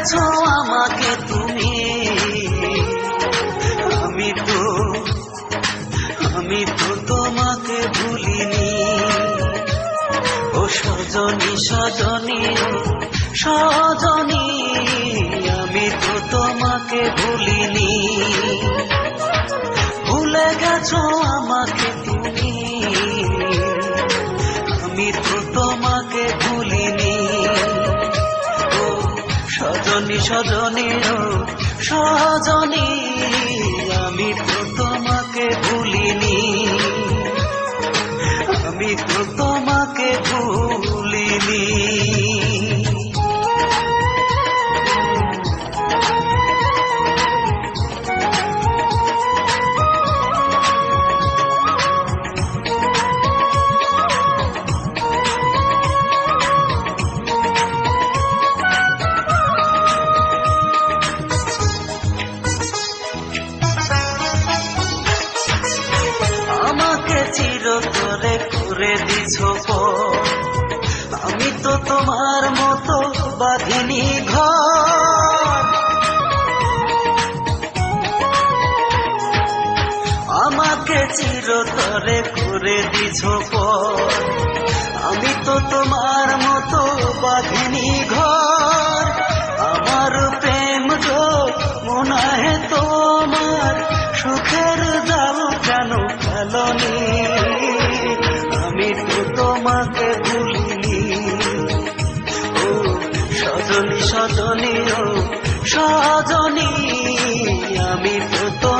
করেছ আমাকে তুমি। আমি তো আমি তো তোমাকে ভুলিনি। ও সজনী সজনী সজনী, আমি তো তোমাকে ভুলিনি। ভুলে গেছ আমাকে তুমি। আমি তো তোমাকে সজনী সজনী আমি তো তোমার মতো বাঁধিনি ঘর আমাকে চিরতরে করে দিছ আমি তো তোমার মতো বাঁধিনি ঘর। সজনী সজনী আমি তো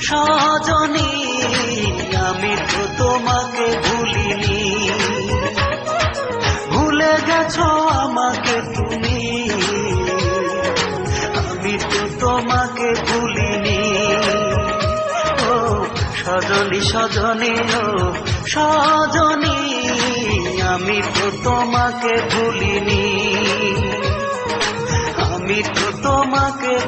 সজনী, আমি তো তোমাকে ভুলিনি। ভুলে গেছো আমাকে তুমি। আমি তো তোমাকে ভুলিনি। ও সজনী সজনী সজনী, আমি তো তোমাকে ভুলিনি। আমি তো তোমাকে